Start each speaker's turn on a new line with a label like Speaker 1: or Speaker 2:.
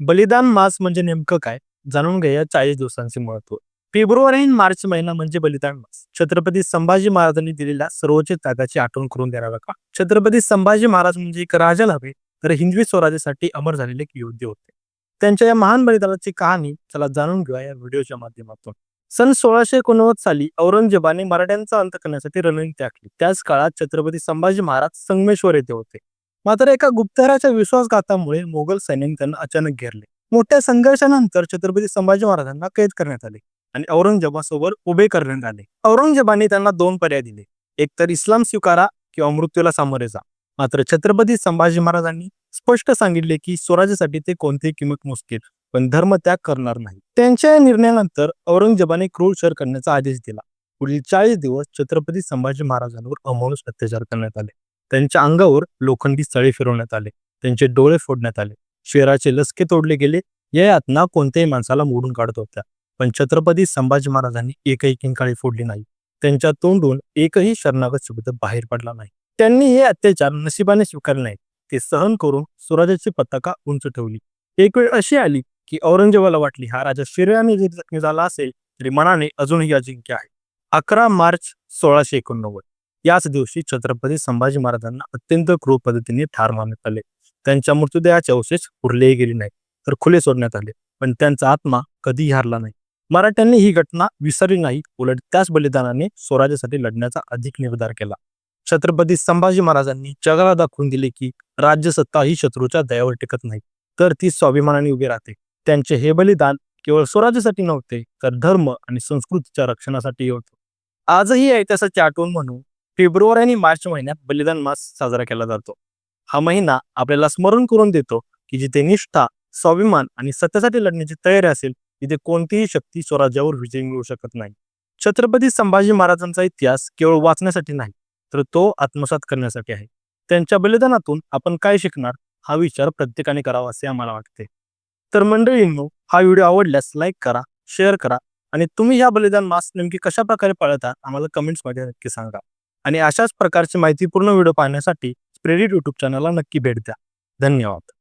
Speaker 1: बलिदान मास म्हणजे नेमकं काय? जाणून घ्या चाळीस दिवसांचे महत्त्व फेब्रुवारी आणि मार्च महिना म्हणजे बलिदान मास. छत्रपती संभाजी महाराजांनी दिलेल्या सर्वोच्च त्यागाची आठवण करून द्यायला का? छत्रपती संभाजी महाराज म्हणजे एक राजा नव्हे तर हिंदवी स्वराज्यासाठी अमर झालेले एक योद्धे होते. त्यांच्या या महान बलिदानाची कहाणी चला जाणून घेऊया या व्हिडिओच्या माध्यमातून. सन सोळाशे एकोणनव्वद साली औरंगजेबाने मराठ्यांचा अंत करण्यासाठी रणनीती आखली. त्याच काळात छत्रपती संभाजी महाराज संगमेश्वर येथे होते. मात्र एका गुप्तहेराच्या विश्वासघातामुळे मोगल सैन्याने त्यांना अचानक घेरले. मोठ्या संघर्षानंतर छत्रपती संभाजी महाराजांना कैद करण्यात आले आणि औरंगजेबासोबत उभे करण्यात आले. औरंगजेबाने त्यांना दोन पर्याय दिले. एक तर इस्लाम स्वीकारा किंवा मृत्यूला सामोरे जा. मात्र छत्रपती संभाजी महाराजांनी स्पष्ट सांगितले की स्वराज्यासाठी ते कोणतेही किंमत मुश्किल पण धर्म त्याग करणार नाही. त्यांच्या या निर्णयानंतर औरंगजेबाने क्रूर शर करण्याचा आदेश दिला. पुढील चाळीस दिवस छत्रपती संभाजी महाराजांवर अमानुष अत्याचार करण्यात आले. त्यांच्या अंगावर लोखंडी सळे फिरवण्यात आले. त्यांचे डोळे फोडण्यात आले. शेराचे लसके तोडले गेले. या यातना कोणत्याही माणसाला मोडून काढत होत्या. पण छत्रपती संभाजी महाराजांनी एकही किंकाळी फोडली नाही. त्यांच्या तोंडून एकही शरणागत शब्द बाहेर पडला नाही. त्यांनी हे अत्याचार नशिबाने स्वीकारले नाही ते सहन करून स्वराज्याची पताका उंच ठेवली. एक वेळ अशी आली की औरंगजेबाला वाटली हा राजा शरीराने जरी जखमी झाला असेल तरी मनाने अजूनही अजिंक्य आहे. अकरा मार्च सोळाशे एकोणनव्वद. याच दिवशी छत्रपती संभाजी महाराजांना अत्यंत क्रूर पद्धतीने ठार मारण्यात आले. त्यांच्या मृत्यूदयाचे अवशेष उरलेही गेले नाही तर खुले सोडण्यात आले. पण त्यांचा आत्मा कधीही हारला नाही. मराठ्यांनी ही घटना विसरली नाही उलट त्याच बलिदानाने स्वराज्यासाठी लढण्याचा अधिक निर्धार केला. छत्रपती संभाजी महाराजांनी जगाला दाखवून दिले की राज्यसत्ता ही शत्रूच्या दयावर टिकत नाही तर ती स्वाभिमानाने उभी राहते. त्यांचे हे बलिदान केवळ स्वराज्यासाठी नव्हते तर धर्म आणि संस्कृतीच्या रक्षणासाठी होते. आजही ऐतिहासाची आठवण म्हणून फेब्रुवारी आणि मार्च महिन्यात बलिदान मास साजरा केला जातो. हा महिना आपल्याला स्मरण करून देतो की जिथे निष्ठा स्वाभिमान आणि सत्यासाठी लढण्याची तयारी असेल तिथे कोणतीही शक्ती स्वराज्यावर विजय मिळवू शकत नाही. छत्रपती संभाजी महाराजांचा इतिहास केवळ वाचण्यासाठी नाही तर तो आत्मसात करण्यासाठी आहे. त्यांच्या बलिदानातून आपण काय शिकणार हा विचार प्रत्येकाने करावा असे आम्हाला वाटते. तर मंडळींनो हा व्हिडिओ आवडल्यास लाईक करा शेअर करा आणि तुम्ही ह्या बलिदान मास नेमकी कशा प्रकारे पाळता आम्हाला कमेंट्समध्ये नक्की सांगा. आणि अशाच प्रकारची माहितीपूर्ण व्हिडिओ पाहण्यासाठी प्रेरित यूट्यूब चॅनलला नक्की भेट द्या. धन्यवाद.